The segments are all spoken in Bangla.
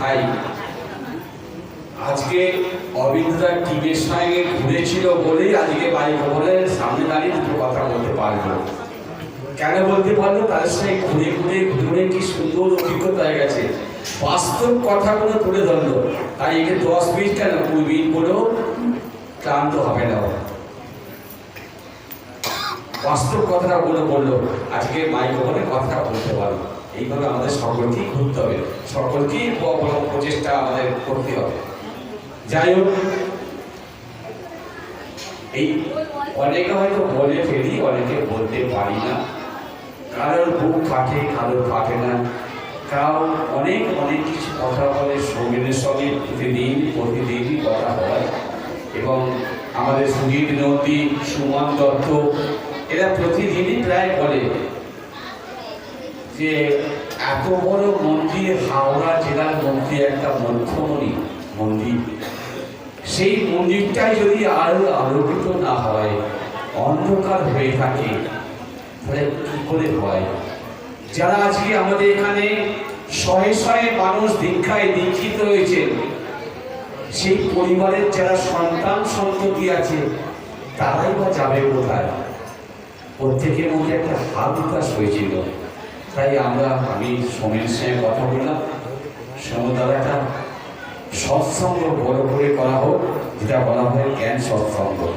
ভাই। আজকে সঙ্গে ঘুরেছিল বলেই আজকে বাড়ি সামনে দাঁড়িয়ে দুটো কথা বলতে পারল। কেন বলতে পারল? তাদের সঙ্গে ঘুরে ঘুরে ঘুরে কি সুন্দর অভিজ্ঞতা হয়ে গেছে। বাস্তব কথাগুলো তুলে ধরলো। তাই একে দশ মিনিট কেন কুড়ি মিনিট বলেও ক্লান্ত হবে না। বাস্তব কথাটা বলে বলল আজকে মাইক্রোফোনে কথাটা বলতে পারব এইভাবে আমাদের সকলকেই ঘুরতে হবে। সকলকেই প্রচেষ্টা আমাদের করতে হবে। যাই হোক, এই অনেকে হয়তো বলে ফেলি, অনেকে বলতে পারি না। কারোর বুক ফাটে, কারোর ফাটে না। কারও অনেক অনেক কিছু কথা বলে সৌমেনের সঙ্গে প্রতিদিন প্রতিদিনই কথা হয়। এবং আমাদের সুজিত নদী, সুমন দত্ত এরা প্রতিদিনই প্রায় বলে যে, এত বড় মন্দির, হাওড়া জেলার মধ্যে একটা মধ্যমণি মন্দির। সেই মন্দিরটাই যদি আরও আলোকিত না হয়, অন্ধকার হয়ে থাকে, তাহলে কি করে হয়? যারা আজকে আমাদের এখানে শয়ে শয়ে মানুষ দীক্ষায় দীক্ষিত হয়েছে সেই পরিবারের যারা সন্তান সন্ততি আছে, তারাই বা যাবে কোথায়? প্রত্যেকের মধ্যে একটা হাত বিকাশ হয়েছিল। তাই আমরা, আমি, সোমের সঙ্গে কথা বললাম। সমুদ্র একটা সৎসঙ্গ বড় করে করা হোক, যেটা বলা হয় জ্ঞান সৎসঙ্গ।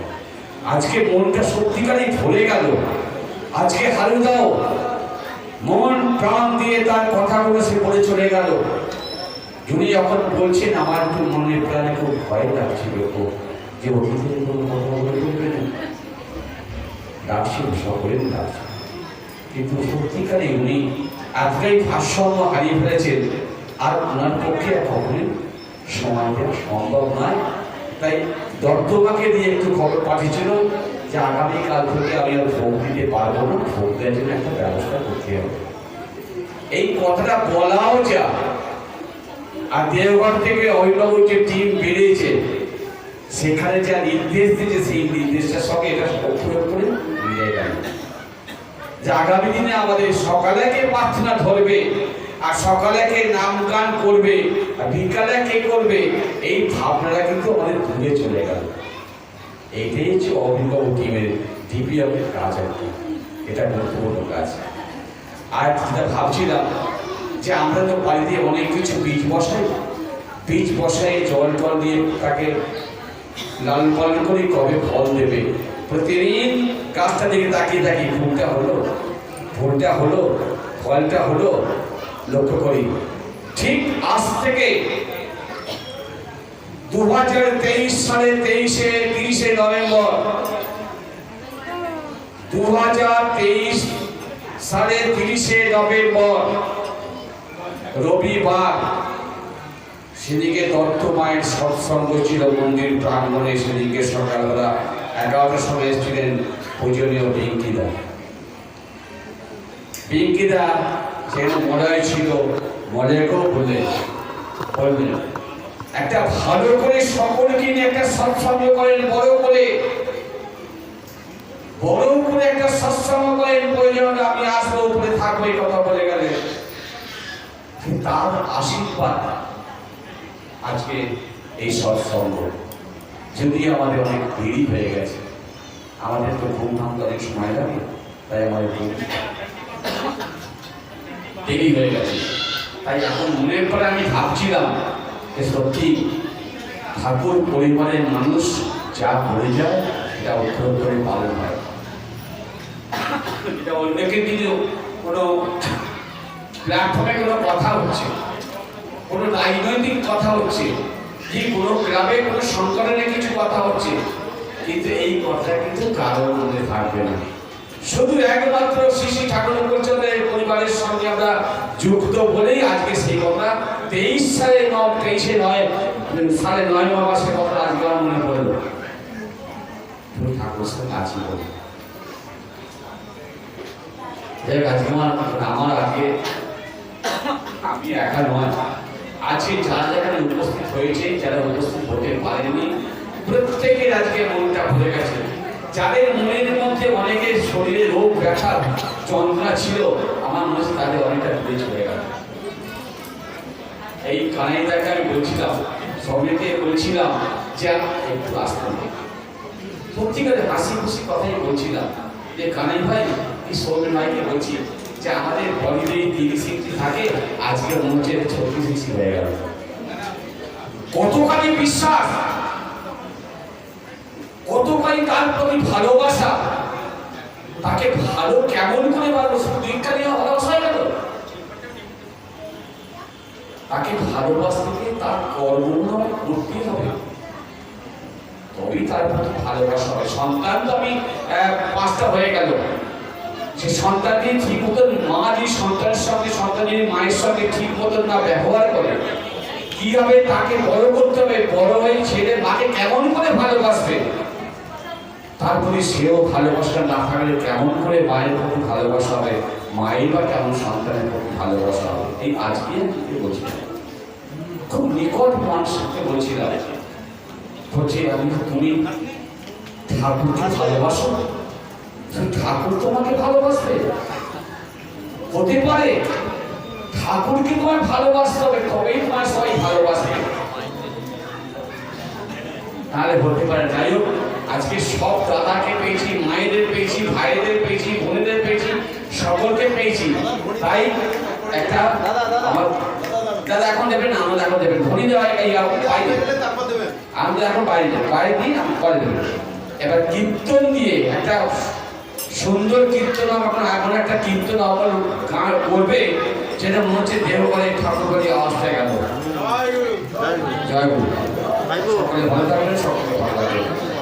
আজকে মনটা সত্যিকারই ভরে গেল। আজকে হারুদাও মন প্রাণ দিয়ে তার কথাগুলো সে বলে চলে গেল। উনি যখন বলছেন, আমার একটু মনে প্রাণে খুব ভয় লাগছিল। যে অতিথির কোনো কথা বলে বলবে না সকলের ডাকছেন কিন্তু সত্যিকারে উনি এতটাই ভারসাম্য হারিয়ে ফেলেছেন, আর ওনার পক্ষে কখনোই সময় দেওয়া সম্ভব নয়। তাই দত্তমাকে দিয়ে একটু খবর পাঠিয়েছিল যে আগামীকাল থেকে আমি আর ভোগ দিতে পারব না ভোগ দেওয়ার জন্য একটা ব্যবস্থা করতে হবে। এই কথাটা বলাও যা। আর দেওঘর থেকে অভিভাবক যে টিম বেরিয়েছে, সেখানে যা নির্দেশ দিয়েছে, সেই নির্দেশটা সঙ্গে যে আগামী দিনে আমাদের সকালে প্রার্থনা ধরবে, আর সকালে কে নাম গান করবে, আর বিকালে কে করবে, এই ভাবনাটা কিন্তু আমাদের দূরে চলে গেল। এইটাই হচ্ছে অভিভাবক টিমের ডিপিএমের কাজ আর কি এটা গুরুত্বপূর্ণ কাজ। আর যেটা ভাবছিলাম যে আমরা তো বাড়িতে অনেক কিছু বীজ বসাই বীজ বসাই জল টল দিয়ে তাকে লালন পালন করি কবে ফল দেবে প্রতিদিন গাছটা দিকে তাকিয়ে থাকি ফুলটা হলো ফুলটা হলো ফলটা হলো, লক্ষ্য করি। ঠিক আজ থেকে দু হাজার তেইশ সালে তেইশে, তিরিশে নভেম্বর দু হাজার তেইশ সালে তিরিশে নভেম্বর, রবিবার সেদিকে দত্ত মায়ের সৎসঙ্গ ছিল, মন্দির প্রাঙ্গণে সেদিকে সকালবেলা এগারোটার সময় এসেছিলেন পূজনীয় পিঙ্কিদা। পিঙ্কিদা সেখানে মলয় ছিল মলয়কেও বলে বললেন একটা ভালো করে সকলকে নিয়ে একটা সৎসঙ্গ করেন, বড় করে। বড় করে একটা সৎসঙ্গ করেন, প্রয়োজন, আমি আসব, উপরে থাকব, এই কথা বলে গেলেন তার আশীর্বাদ আজকে এই সৎসঙ্গ। যদি আমাদের অনেক দেরি হয়ে গেছে। আমাদের তো ঘুম ভাঙতে অনেক সময় লাগে, তাই আমাদের ঘুম দেরি হয়ে গেছে। তাই এখন মনের পরে আমি ভাবছিলাম যে সত্যি ঠাকুর পরিবারের মানুষ যা করে যায় এটা উত্তর করে পালন হয়। এটা অন্যকে দিলে কোনো প্ল্যাটফর্মে কোনো কথা হচ্ছে, কোনো রাজনৈতিক কথা হচ্ছে কি কোনো ক্লাবে কোনো সংগঠনে কিছু কথা হচ্ছে? কিন্তু এই কথা কিন্তু কারোর মধ্যে থাকবে না। শুধু একমাত্র শিশি ঠাকুর পরিচয়ের পরিবারের সঙ্গে আমরা যুক্ত বলেই আজকে সেই কথা। তেইশ সালে ন, তেইশে নয় সালে নয় মাসে কথা আজকে আমার মনে পড়ল। ঠাকুর সঙ্গে আছি বলে। আমার আজকে আমি একা নয়। আজকে যারা যেখানে উপস্থিত হয়েছে, যারা উপস্থিত হতে পারেনি। প্রত্যেকের আজকে মনটা ভরে গেছে। যাদের মনের মধ্যে অনেকের শরীরে রোগ, ব্যথা, যন্ত্রণা ছিল, আমার মনে হচ্ছে তাদের অনেকটা দূরে চলে গেল। এই কানাইদাকে আমি বলছিলাম সবাইকে বলছিলাম যে একটু আসতে। সত্যিকারে হাসি খুশি কথাই বলছিলাম যে, কানাই ভাই, এই সৌমেন ভাইকে বলছি যে আমাদের বডিতে তিরিশ ইঞ্চি থাকে, আজকে মনে ছত্রিশ ইঞ্চি হয়ে গেল। কতখানি বিশ্বাস, কতখানি তার প্রতি ভালোবাসা, তাকে ভালো কেমন করে শুধু নিয়ে ভালোবাসা হয়ে গেল? তাকে ভালোবাসতে তার কর্মগুলো করতে হবে। তবেই তার প্রতি ভালোবাসা হবে। সন্তান তো আমি পাঁচটা হয়ে গেল। সে সন্তানকে ঠিক মতন মা যদি সন্তানের সঙ্গে সন্তান মায়ের সঙ্গে ঠিক মতন না ব্যবহার করে, কীভাবে তাকে বড় করতে হবে? বড় হয়ে ছেলে মাকে কেমন করে ভালোবাসবে? তারপরে সেও ভালোবাসা না থাকলে কেমন করে মায়ের প্রতি ভালোবাসা হবে? মায়ের বা কেমন সন্তানের প্রতি ভালোবাসা হবে? এই আজকে আমি বলছিলাম। খুব নিকট মানুষকে বলছিলাম বলছি আমি তুমি ঠাকুরকে ভালোবাসো ঠাকুর তোমাকে ভালোবাসবে? হতে পারে ঠাকুরকে তোমার ভালোবাসতে হবে, তবেই তোমার সবাই ভালোবাসবে। তাহলে হতে পারে, যাই হোক, আজকে সব দাদাকে পেয়েছি, মায়েদের পেয়েছি, ভাইদের পেয়েছি, বোনেদের পেয়েছি, সকলকে পেয়েছি। তাই একটা আমার দাদা এখন দেবেন না, আমাদের এখন দেবেন। ধনী দেওয়া এই বাইরে আমাদের এখন যাই বাড়ি দিয়ে আমি পরে দেবেন। এবার কীর্তন দিয়ে একটা সুন্দর কীর্তন আপনার এমন একটা কীর্তন আমার গান করবে যেটা মনে হচ্ছে দেহ করে ঠাকুর করে আওয়াজ হয়ে গেল জয় গুরু। সকলে ভালো থাকবেন সকলে ভালো থাকবেন।